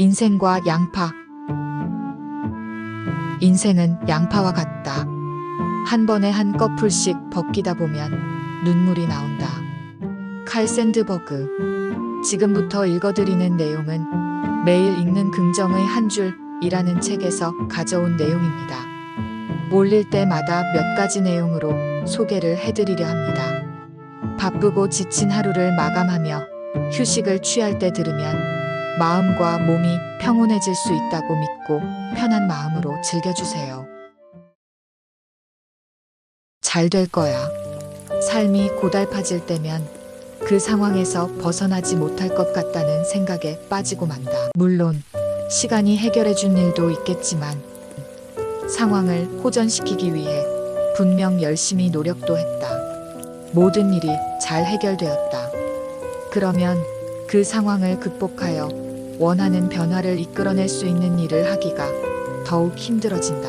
인생과 양파. 인생은 양파와 같다. 한 번에 한 꺼풀씩 벗기다 보면 눈물이 나온다. 칼 샌드버그. 지금부터 읽어드리는 내용은 매일 읽는 긍정의 한 줄이라는 책에서 가져온 내용입니다. 몰릴 때마다 몇 가지 내용으로 소개를 해드리려 합니다. 바쁘고 지친 하루를 마감하며 휴식을 취할 때 들으면 마음과 몸이 평온해질 수 있다고 믿고 편한 마음으로 즐겨주세요. 잘 될 거야. 삶이 고달파질 때면 그 상황에서 벗어나지 못할 것 같다는 생각에 빠지고 만다. 물론 시간이 해결해 준 일도 있겠지만 상황을 호전시키기 위해 분명 열심히 노력도 했다. 모든 일이 잘 해결되었다. 그러면 그 상황을 극복하여 원하는 변화를 이끌어낼 수 있는 일을 하기가 더욱 힘들어진다.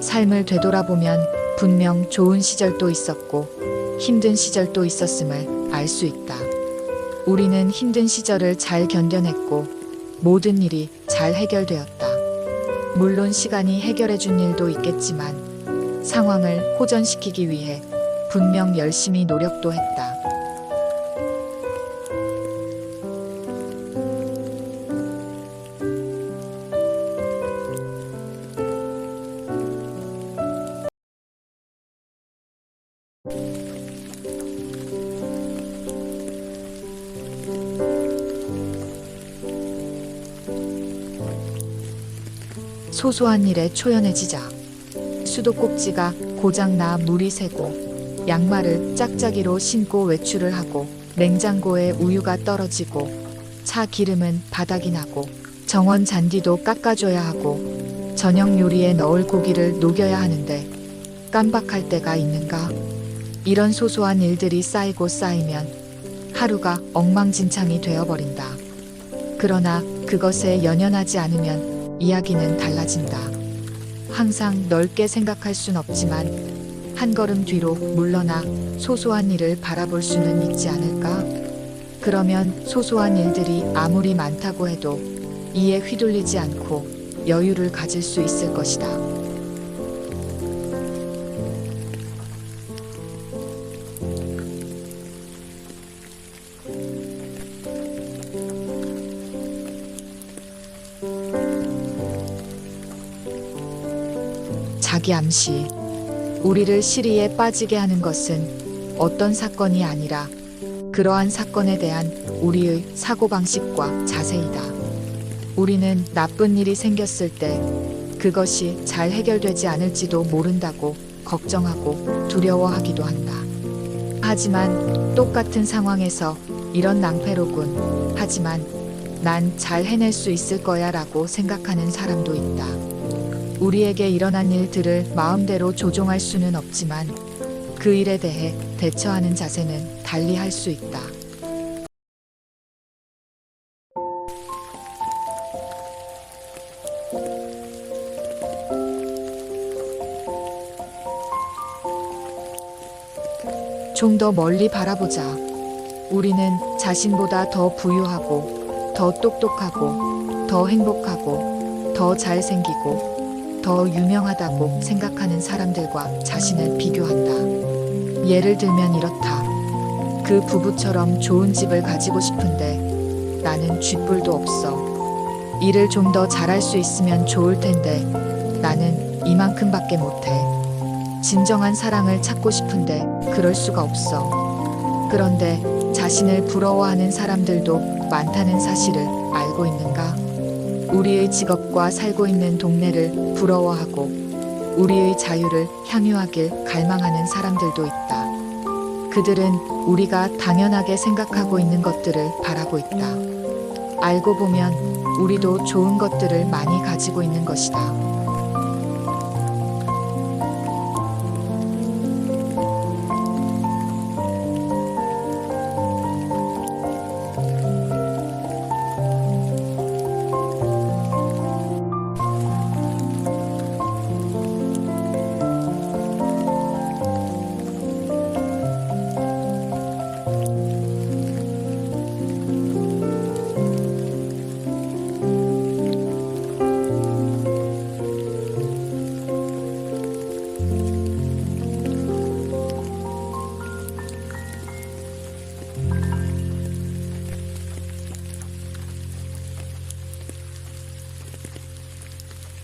삶을 되돌아보면 분명 좋은 시절도 있었고 힘든 시절도 있었음을 알 수 있다. 우리는 힘든 시절을 잘 견뎌냈고 모든 일이 잘 해결되었다. 물론 시간이 해결해 준 일도 있겠지만 상황을 호전시키기 위해 분명 열심히 노력도 했다. 소소한 일에 초연해지자. 수도꼭지가 고장나 물이 새고 양말을 짝짝이로 신고 외출을 하고 냉장고에 우유가 떨어지고 차 기름은 바닥이 나고 정원 잔디도 깎아줘야 하고 저녁 요리에 넣을 고기를 녹여야 하는데 깜박할 때가 있는가? 이런 소소한 일들이 쌓이고 쌓이면 하루가 엉망진창이 되어버린다. 그러나 그것에 연연하지 않으면 이야기는 달라진다. 항상 넓게 생각할 순 없지만 한 걸음 뒤로 물러나 소소한 일을 바라볼 수는 있지 않을까? 그러면 소소한 일들이 아무리 많다고 해도 이에 휘둘리지 않고 여유를 가질 수 있을 것이다. 자기 암시. 우리를 시리에 빠지게 하는 것은 어떤 사건이 아니라 그러한 사건에 대한 우리의 사고방식과 자세이다. 우리는 나쁜 일이 생겼을 때 그것이 잘 해결되지 않을지도 모른다고 걱정하고 두려워하기도 한다. 하지만 똑같은 상황에서 이런 낭패로군. 하지만 난 잘 해낼 수 있을 거야 라고 생각하는 사람도 있다. 우리에게 일어난 일들을 마음대로 조종할 수는 없지만 그 일에 대해 대처하는 자세는 달리 할 수 있다. 좀 더 멀리 바라보자. 우리는 자신보다 더 부유하고, 더 똑똑하고, 더 행복하고, 더 잘생기고, 더 유명하다고 생각하는 사람들과 자신을 비교한다. 예를 들면 이렇다. 그 부부처럼 좋은 집을 가지고 싶은데 나는 쥐뿔도 없어. 일을 좀 더 잘할 수 있으면 좋을 텐데 나는 이만큼밖에 못해. 진정한 사랑을 찾고 싶은데 그럴 수가 없어. 그런데 자신을 부러워하는 사람들도 많다는 사실을 알고 있는가? 우리의 직업과 살고 있는 동네를 부러워하고 우리의 자유를 향유하길 갈망하는 사람들도 있다. 그들은 우리가 당연하게 생각하고 있는 것들을 바라고 있다. 알고 보면 우리도 좋은 것들을 많이 가지고 있는 것이다.